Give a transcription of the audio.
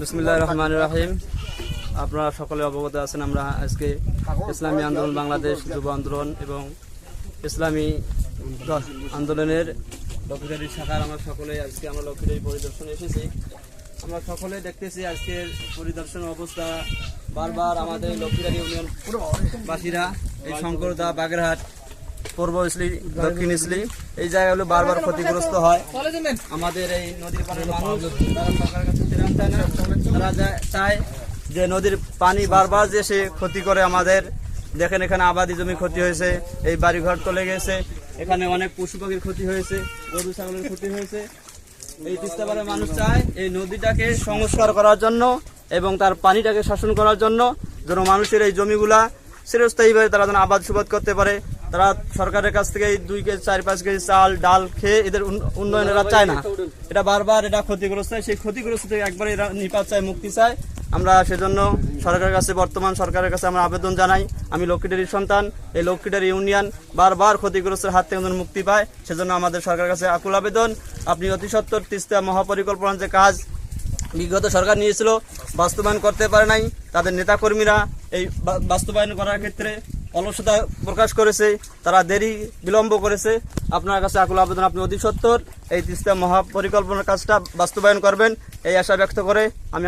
বিসমুল্লাহ রহমান রাহিম। আপনারা সকলে অবগত আছেন, আমরা আজকে ইসলামী আন্দোলন, বাংলাদেশ যুব আন্দোলন এবং ইসলামী আন্দোলনের লক্ষ্মীদারি শাখার আমরা সকলে আজকে, আমরা লক্ষ্মীদারি পরিদর্শনে এসেছি। আমরা সকলে দেখতেছি আজকের পরিদর্শন অবস্থা। বারবার আমাদের লক্ষ্মীদারি ইউনিয়ন বাসীরা এই শঙ্করদা, বাগেরহাট পূর্ব ইসলি, দক্ষিণ ইসলি, এই জায়গাগুলো বারবার ক্ষতিগ্রস্ত হয়। আমাদের এই নদীর পাড়ের চায় যে নদীর পানি বারবার যে সে ক্ষতি করে আমাদের। দেখেন এখানে আবাদি জমি ক্ষতি হয়েছে, এই বাড়িঘর চলে গেছে, এখানে অনেক পশু পাখির ক্ষতি হয়েছে, গরু, ছাগলের ক্ষতি হয়েছে। এই তিস্তাপাড়ের মানুষ চায় এই নদীটাকে সংস্কার করার জন্য এবং তার পানিটাকে শাসন করার জন্য, যেন মানুষের এই জমিগুলা চিরস্থায়ীভাবে তারা যেন আবাদ সুবাদ করতে পারে। তারা সরকারের কাছ থেকে দুই কেজি, চার, পাঁচ কেজি চাল, ডাল খেয়ে এদের উন- উন্নয়ন এরা চায় না। এটা বারবার এটা ক্ষতিগ্রস্ত হয়। সেই ক্ষতিগ্রস্ত থেকে একবার এরা নিপাত চায়, মুক্তি চায়। আমরা সেজন্য সরকারের কাছে, বর্তমান সরকারের কাছে আমরা আবেদন জানাই। আমি লক্ষ্মীডারির সন্তান। এই লক্ষ্মীডারি ইউনিয়ন বারবার ক্ষতিগ্রস্তের হাত থেকে মুক্তি পায়। সেজন্য আমাদের সরকারের কাছে আকুল আবেদন। আপনি অতি সত্তর তিস্তা মহাপরিকল্পনার যে কাজ বিগত সরকার নিয়েছিল, বাস্তবায়ন করতে পারে নাই। তাদের নেতাকর্মীরা এই বাস্তবায়ন করার ক্ষেত্রে অলসতা প্রকাশ করেছে, তারা দেরি বিলম্ব করেছে। আপনার কাছে আকুল আবেদন, আপনি অতি সত্তর। এই তিস্তা মহাপরিকল্পনার কাজটা বাস্তবায়ন করবেন, এই আশা ব্যক্ত করে আমি